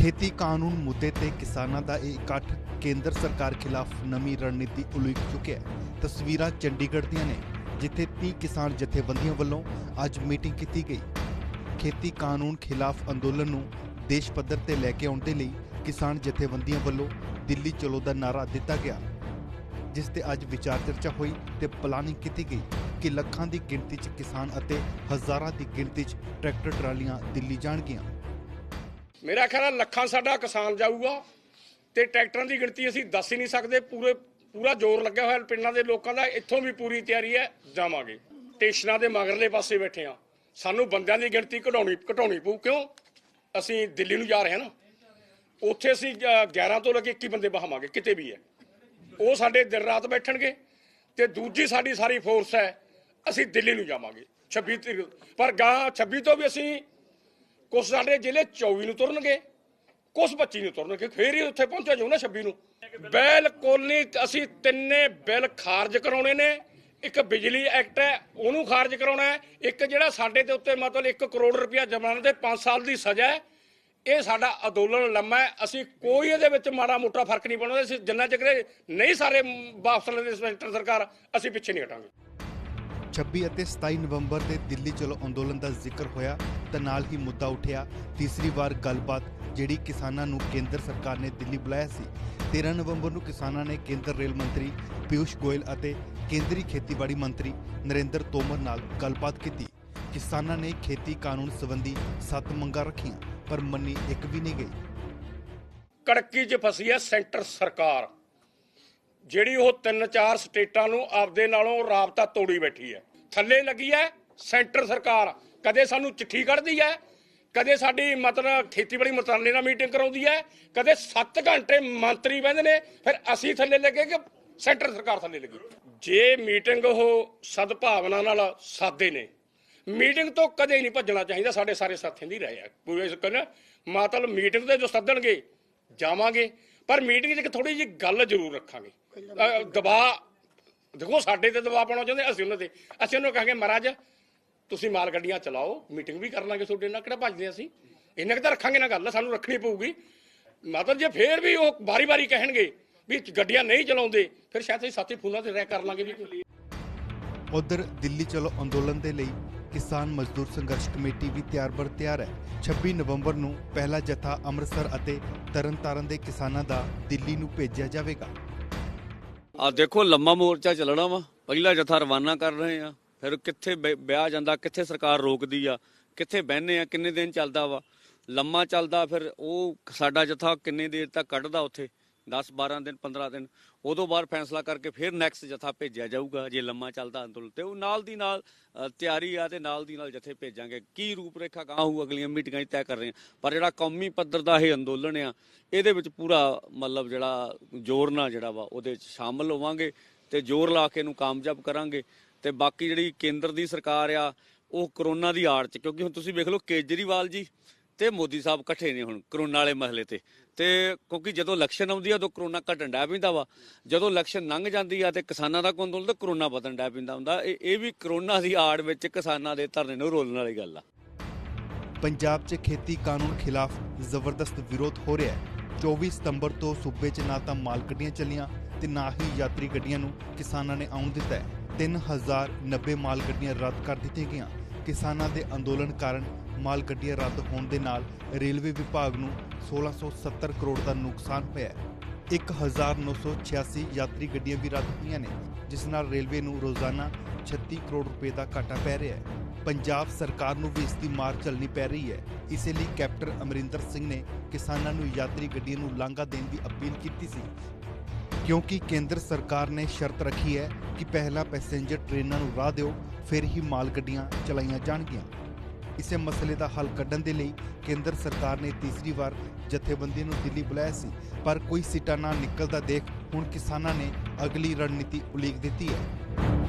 ਖੇਤੀ ਕਾਨੂੰਨ ਮੁੱਦੇ ਤੇ ਕਿਸਾਨਾਂ ਦਾ ਇਹ ਇਕੱਠ ਕੇਂਦਰ ਸਰਕਾਰ ਖਿਲਾਫ ਨਵੀਂ ਰਣਨੀਤੀ ਉਲੀਕ ਚੁੱਕਿਆ ਹੈ। ਤਸਵੀਰਾਂ ਚੰਡੀਗੜ੍ਹ ਦੀਆਂ ਨੇ, ਜਿੱਥੇ 30 ਕਿਸਾਨ ਜਥੇਬੰਦੀਆਂ ਵੱਲੋਂ ਅੱਜ ਮੀਟਿੰਗ ਕੀਤੀ ਗਈ। ਖੇਤੀ ਕਾਨੂੰਨ ਖਿਲਾਫ ਅੰਦੋਲਨ ਨੂੰ ਦੇਸ਼ ਪੱਧਰ ਤੇ ਲੈ ਕੇ ਆਉਣ ਦੇ ਲਈ ਕਿਸਾਨ ਜਥੇਬੰਦੀਆਂ ਵੱਲੋਂ ਦਿੱਲੀ ਚਲੋ ਦਾ ਨਾਰਾ ਦਿੱਤਾ ਗਿਆ। ਜਿਸ ਤੇ ਅੱਜ ਵਿਚਾਰ ਚਰਚਾ ਹੋਈ ਤੇ ਪਲਾਨਿੰਗ ਕੀਤੀ ਗਈ ਕਿ ਲੱਖਾਂ ਦੀ ਗਿਣਤੀ 'ਚ ਕਿਸਾਨ ਅਤੇ ਹਜ਼ਾਰਾਂ ਦੀ ਗਿਣਤੀ 'ਚ ਟਰੈਕਟਰ ਟਰਾਲੀਆਂ ਦਿੱਲੀ ਜਾਣਗੀਆਂ। ਮੇਰਾ ਖਿਆਲ ਹੈ ਲੱਖਾਂ ਸਾਡਾ ਕਿਸਾਨ ਜਾਊਗਾ ਤੇ ਟਰੈਕਟਰਾਂ ਦੀ ਗਿਣਤੀ ਅਸੀਂ ਦੱਸ ਹੀ ਨਹੀਂ ਸਕਦੇ ਪੂਰੇ ਪੂਰਾ ਜ਼ੋਰ ਲੱਗਿਆ ਹੋਇਆ ਪਿੰਡਾਂ ਦੇ ਲੋਕਾਂ ਦਾ ਇੱਥੋਂ ਵੀ ਪੂਰੀ ਤਿਆਰੀ ਹੈ ਜਾਵਾਂਗੇ। ਸਟੇਸ਼ਨਾਂ ਦੇ ਮਗਰਲੇ ਪਾਸੇ ਬੈਠੇ ਆ ਸਾਨੂੰ ਬੰਦਿਆਂ ਦੀ ਗਿਣਤੀ ਘਟਾਉਣੀ ਘਟਾਉਣੀ ਪਊ ਕਿਉਂ? ਅਸੀਂ ਦਿੱਲੀ ਨੂੰ ਜਾ ਰਹੇ ਹਾਂ ਨਾ। ਉੱਥੇ ਅਸੀਂ ਅ, 11 ਤੋਂ ਲੈ ਕੇ 21 ਬੰਦੇ ਬਹਾਵਾਂਗੇ ਕਿਤੇ ਵੀ ਹੈ। ਉਹ ਸਾਡੇ ਦਿਨ ਰਾਤ ਬੈਠਣਗੇ ਤੇ ਦੂਜੀ ਸਾਡੀ ਸਾਰੀ ਫੋਰਸ ਹੈ ਅਸੀਂ ਦਿੱਲੀ ਨੂੰ ਜਾਵਾਂਗੇ। 26 ਤਰੀਕ ਪਰ ਗਾਂ 26 ਤੋਂ ਵੀ ਅਸੀਂ ਕੁਛ ਸਾਡੇ ਜ਼ਿਲ੍ਹੇ 24 ਨੂੰ ਤੁਰਨਗੇ, ਕੁਛ 25 ਨੂੰ ਤੁਰਨਗੇ, ਫੇਰ ਹੀ ਉੱਥੇ ਪਹੁੰਚਿਆ ਜਾਊ ਨਾ 26 ਨੂੰ। ਬਿਲਕੁਲ ਨਹੀਂ ਅਸੀਂ ਤਿੰਨੇ ਬਿੱਲ ਖਾਰਜ ਕਰਾਉਣੇ ਨੇ, ਇੱਕ ਬਿਜਲੀ ਐਕਟ ਹੈ, ਉਹਨੂੰ ਖਾਰਜ ਕਰਾਉਣਾ ਹੈ, ਇੱਕ ਜਿਹੜਾ ਸਾਡੇ ਦੇ ਉੱਤੇ ਮਤਲਬ 1 ਕਰੋੜ ਰੁਪਇਆ ਜਮਾਨਤ ਤੇ 5 ਸਾਲ ਦੀ ਸਜ਼ਾ ਹੈ, ਇਹ ਸਾਡਾ ਅੰਦੋਲਨ ਲੰਮਾ ਹੈ, ਅਸੀਂ ਕੋਈ ਇਹਦੇ ਵਿੱਚ ਮਾੜਾ ਮੋਟਾ ਫ਼ਰਕ ਨਹੀਂ ਪਾਉਣਾ, ਅਸੀਂ ਜਿੰਨਾ ਚਿਰ ਨਹੀਂ ਸਾਰੇ ਵਾਪਸ ਲੈਂਦੇ ਸੈਂਟਰ ਸਰਕਾਰ, ਅਸੀਂ ਪਿੱਛੇ ਨਹੀਂ ਹਟਾਂਗੇ। 26 ਅਤੇ 27 ਨਵੰਬਰ ਦੇ ਦਿੱਲੀ ਚਲੋ ਅੰਦੋਲਨ ਦਾ ਜ਼ਿਕਰ ਹੋਇਆ ਤਾਂ ਨਾਲ ਹੀ ਮੁੱਦਾ ਉੱਠਿਆ ਤੀਸਰੀ ਵਾਰ ਗੱਲਬਾਤ ਜਿਹੜੀ ਕਿਸਾਨਾਂ ਨੂੰ ਕੇਂਦਰ ਸਰਕਾਰ ਨੇ ਦਿੱਲੀ ਬੁਲਾਇਆ ਸੀ। 13 ਨਵੰਬਰ ਨੂੰ ਕਿਸਾਨਾਂ ਨੇ ਕੇਂਦਰ ਰੇਲ ਮੰਤਰੀ ਪਿਊਸ਼ ਗੋਇਲ ਅਤੇ ਕੇਂਦਰੀ ਖੇਤੀਬਾੜੀ ਮੰਤਰੀ ਨਰਿੰਦਰ ਤੋਮਰ ਨਾਲ ਗੱਲਬਾਤ ਕੀਤੀ। ਕਿਸਾਨਾਂ ਨੇ ਖੇਤੀ ਕਾਨੂੰਨ ਸੰਬੰਧੀ ਸੱਤ ਮੰਗਾਂ ਰੱਖੀਆਂ, ਪਰ ਮੰਨੀ ਇੱਕ ਵੀ ਨਹੀਂ ਗਈ। ਕੜਕੀ 'ਚ ਫਸੀ ਹੈ ਸੈਂਟਰ ਸਰਕਾਰ। ਜਿਹੜੀ ਉਹ ਤਿੰਨ ਚਾਰ ਸਟੇਟਾਂ ਨੂੰ ਆਪਦੇ ਨਾਲੋਂ ਰਾਬਤਾ ਤੋੜੀ ਬੈਠੀ ਹੈ। ਥੱਲੇ ਲੱਗੀ ਹੈ ਸੈਂਟਰ ਸਰਕਾਰ। ਕਦੇ ਸਾਨੂੰ ਚਿੱਠੀ ਕੱਢਦੀ ਹੈ ਕਦੇ ਸਾਡੀ ਮਤਲਬ ਖੇਤੀਬਾੜੀ ਮੰਤਰਾਲੇ ਨਾਲ ਮੀਟਿੰਗ ਕਰਾਉਂਦੀ ਹੈ ਕਦੇ 7 ਘੰਟੇ ਮੰਤਰੀ ਬਹਿੰਦੇ ਨੇ, ਫਿਰ ਅਸੀਂ ਥੱਲੇ ਲੱਗੇ ਕਿ ਸੈਂਟਰ ਸਰਕਾਰ ਥੱਲੇ ਲੱਗੀ। ਜੇ ਮੀਟਿੰਗ ਉਹ ਸਦਭਾਵਨਾ ਨਾਲ ਸਾਦੇ ਨੇ ਮੀਟਿੰਗ ਤੋਂ ਕਦੇ ਨਹੀਂ ਭੱਜਣਾ ਚਾਹੀਦਾ, ਸਾਡੇ ਸਾਰੇ ਸਾਥੀਆਂ ਦੀ ਰਾਏ ਹੈ ਪੂਰੇ ਕਹਿੰਦਾ ਮਤਲਬ ਮੀਟਿੰਗ ਤੇ ਜੋ ਸੱਦਣਗੇ, ਜਾਵਾਂਗੇ, ਪਰ ਮੀਟਿੰਗ 'ਚ ਇੱਕ ਥੋੜੀ ਜਿਹੀ ਗੱਲ ਜ਼ਰੂਰ ਰੱਖਾਂਗੇ। ਦਬਾਅ ਦੇਖੋ, ਸਾਡੇ ਤੇ ਦਬਾਅ ਪਾਉਣਾ ਚਾਹੁੰਦੇ, ਅਸੀਂ ਉਹਨਾਂ ਤੇ। ਅਸੀਂ ਉਹਨੂੰ ਕਹਾਂਗੇ, ਮਹਾਰਾਜ, ਤੁਸੀਂ ਮਾਲ ਗੱਡੀਆਂ ਚਲਾਓ, ਮੀਟਿੰਗ ਵੀ ਕਰ ਲਾਂਗੇ ਤੁਹਾਡੇ ਨਾਲ, ਕਿਹੜਾ ਭੱਜਦੇ ਅਸੀਂ? ਇੰਨਾ ਕਿ ਤਾਂ ਰੱਖਾਂਗੇ ਨਾ ਗੱਲ, ਸਾਨੂੰ ਰੱਖਣੀ ਪਊਗੀ। ਮਤਲਬ ਜੇ ਫੇਰ ਵੀ ਉਹ ਵਾਰੀ-ਵਾਰੀ ਕਹਿਣਗੇ ਵੀ ਗੱਡੀਆਂ ਨਹੀਂ ਚਲਾਉਂਦੇ, ਫਿਰ ਸ਼ਾਇਦ ਅਸੀਂ ਸਾਥੀ ਫੋਨਾਂ ਤੇ ਰਹਿ ਕਰ ਲਾਂਗੇ ਵੀ ਉਧਰ ਦਿੱਲੀ ਚਲੋ ਅੰਦੋਲਨ ਦੇ ਲਈ ਕਿਸਾਨ ਮਜ਼ਦੂਰ ਸੰਘਰਸ਼ ਕਮੇਟੀ ਵੀ ਤਿਆਰ ਬਰ ਤਿਆਰ ਹੈ। 26 ਨਵੰਬਰ ਨੂੰ ਪਹਿਲਾ ਜਥਾ ਅੰਮ੍ਰਿਤਸਰ ਅਤੇ ਤਰਨਤਾਰਨ ਦੇ ਕਿਸਾਨਾਂ ਦਾ ਦਿੱਲੀ ਨੂੰ ਭੇਜਿਆ ਜਾਵੇਗਾ। ਆ ਦੇਖੋ ਲੰਮਾ ਮੋਰਚਾ ਚੱਲਣਾ ਵਾ। ਪਹਿਲਾ ਜਥਾ ਰਵਾਨਾ ਕਰ ਰਹੇ ਆ। ਫਿਰ ਕਿੱਥੇ ਬਹਿ- ਵਿਆਹ ਜਾਂਦਾ, ਕਿੱਥੇ ਸਰਕਾਰ ਰੋਕਦੀ ਆ, ਕਿੱਥੇ ਬਹਿਨੇ ਆ, ਕਿੰਨੇ ਦਿਨ ਚੱਲਦਾ ਵਾ। ਲੰਮਾ ਚੱਲਦਾ, ਫਿਰ ਉਹ ਸਾਡਾ ਜਥਾ ਕਿੰਨੇ ਦੇਰ ਤੱਕ ਕੱਢਦਾ ਉੱਥੇ। 10 12 ਦਿਨ 15 ਦਿਨ, ਉਦੋਂ ਬਾਅਦ ਫੈਸਲਾ ਕਰਕੇ ਫਿਰ ਨੈਕਸਟ ਜਥਾ ਭੇਜਿਆ ਜਾਊਗਾ, ਜੇ ਲੰਮਾ ਚੱਲਦਾ ਅੰਦੋਲਨ ਤੇ। ਉਹ ਨਾਲ ਦੀ ਨਾਲ ਤਿਆਰੀ ਆ ਤੇ ਨਾਲ ਦੀ ਨਾਲ ਜਥੇ ਭੇਜਾਂਗੇ। ਕੀ ਰੂਪ ਰੇਖਾ ਗਾਂ ਹੋਊ, ਅਗਲੀਆਂ ਮੀਟਿੰਗਾਂ 'ਚ ਤੈਅ ਕਰ ਰਹੇ ਆ ਪਰ ਜਿਹੜਾ ਕੌਮੀ ਪੱਧਰ ਦਾ ਇਹ ਅੰਦੋਲਨ ਆ, ਇਹਦੇ ਵਿੱਚ ਪੂਰਾ ਮਤਲਬ ਜਿਹੜਾ ਜ਼ੋਰ ਨਾਲ ਜਿਹੜਾ ਵਾ, ਉਹਦੇ 'ਚ ਸ਼ਾਮਲ ਹੋਵਾਂਗੇ ਤੇ ਜ਼ੋਰ ਲਾ ਕੇ ਇਹਨੂੰ ਕਾਮਯਾਬ ਕਰਾਂਗੇ। ਤੇ ਬਾਕੀ ਜਿਹੜੀ ਕੇਂਦਰ ਦੀ ਸਰਕਾਰ ਆ, ਉਹ ਕਰੋਨਾ ਦੀ ਆੜ 'ਚ, ਕਿਉਂਕਿ ਹੁਣ ਤੁਸੀਂ ਵੇਖ ਲਓ ਕੇਜਰੀਵਾਲ ਜੀ ਤੇ ਮੋਦੀ ਸਾਹਿਬ ਇਕੱਠੇ ਨੇ ਹੁਣ ਕਰੋਨਾ ਵਾਲੇ ਮਸਲੇ ਤੇ। ਤੇ ਕਿਉਂਕਿ ਜਦੋਂ ਇਲੈਕਸ਼ਨ ਆਉਂਦੀ ਆ ਉਦੋਂ ਕਰੋਨਾ ਘਟਣ ਡੈ ਪੈਂਦਾ ਵਾ। ਜਦੋਂ ਇਲੈਕਸ਼ਨ ਲੰਘ ਜਾਂਦੀ ਆ ਤੇ ਕਿਸਾਨਾਂ ਦਾ ਅੰਦੋਲਨ ਤਾਂ ਕਰੋਨਾ ਵਧਣ ਡੈ ਪੈਂਦਾ ਹੁੰਦਾ। ਇਹ ਇਹ ਵੀ ਕਰੋਨਾ ਦੀ ਆੜ ਵਿੱਚ ਕਿਸਾਨਾਂ ਦੇ ਧਰਨੇ ਨੂੰ ਰੋਲਣ ਵਾਲੀ ਗੱਲ ਆ। ਪੰਜਾਬ 'ਚ ਖੇਤੀ ਕਾਨੂੰਨ ਖਿਲਾਫ ਜ਼ਬਰਦਸਤ ਵਿਰੋਧ ਹੋ ਰਿਹਾ ਹੈ। 24 ਸਤੰਬਰ ਤੋਂ ਸੂਬੇ 'ਚ ਨਾ ਤਾਂ ਮਾਲ ਗੱਡੀਆਂ ਚੱਲੀਆਂ ਤੇ ਨਾ ਹੀ ਯਾਤਰੀ ਗੱਡੀਆਂ ਨੂੰ ਕਿਸਾਨਾਂ ਨੇ ਆਉਣ ਦਿੱਤਾ ਹੈ। 3090 ਮਾਲ ਗੱਡੀਆਂ ਰੱਦ ਕਰ ਦਿੱਤੀਆਂ ਗਈਆਂ। ਕਿਸਾਨਾਂ ਦੇ ਅੰਦੋਲਨ ਕਾਰਨ ਮਾਲ ਗੱਡੀਆਂ ਰੱਦ ਹੋਣ ਦੇ ਨਾਲ ਰੇਲਵੇ ਵਿਭਾਗ ਨੂੰ 1670 ਕਰੋੜ ਦਾ ਨੁਕਸਾਨ ਹੋਇਆ ਹੈ। 1986 ਯਾਤਰੀ ਗੱਡੀਆਂ ਵੀ ਰੱਦ ਹੋਈਆਂ ਨੇ, ਜਿਸ ਨਾਲ ਰੇਲਵੇ ਨੂੰ ਰੋਜ਼ਾਨਾ 36 ਕਰੋੜ ਰੁਪਏ ਦਾ ਘਾਟਾ ਪੈ ਰਿਹਾ ਹੈ। ਪੰਜਾਬ ਸਰਕਾਰ ਨੂੰ ਵੀ ਇਸ ਦੀ ਮਾਰ ਝੱਲਣੀ ਪੈ ਰਹੀ ਹੈ। ਇਸੇ ਲਈ ਕੈਪਟਨ ਅਮਰਿੰਦਰ ਸਿੰਘ ਨੇ ਕਿਸਾਨਾਂ ਨੂੰ ਯਾਤਰੀ ਗੱਡੀਆਂ ਨੂੰ ਲਾਂਘਾ ਦੇਣ ਦੀ ਅਪੀਲ ਕੀਤੀ ਸੀ। ਕਿਉਂਕਿ ਕੇਂਦਰ ਸਰਕਾਰ ਨੇ ਸ਼ਰਤ ਰੱਖੀ ਹੈ ਕਿ ਪਹਿਲਾਂ ਪੈਸੇਂਜਰ ਟ੍ਰੇਨਾਂ ਨੂੰ ਰਾਹ ਦਿਓ, ਫਿਰ ਹੀ ਮਾਲ ਗੱਡੀਆਂ ਚਲਾਈਆਂ ਜਾਣਗੀਆਂ। ਇਸੇ ਮਸਲੇ ਦਾ ਹੱਲ ਕੱਢਣ ਦੇ ਲਈ ਕੇਂਦਰ ਸਰਕਾਰ ਨੇ ਤੀਸਰੀ ਵਾਰ ਜਥੇਬੰਦੀ ਨੂੰ ਦਿੱਲੀ ਬੁਲਾਇਆ ਸੀ। ਪਰ ਕੋਈ ਸਿੱਟਾ ਨਾ ਨਿਕਲਦਾ ਦੇਖ ਹੁਣ ਕਿਸਾਨਾਂ ਨੇ ਅਗਲੀ ਰਣਨੀਤੀ ਉਲੀਕ ਦਿੱਤੀ ਹੈ।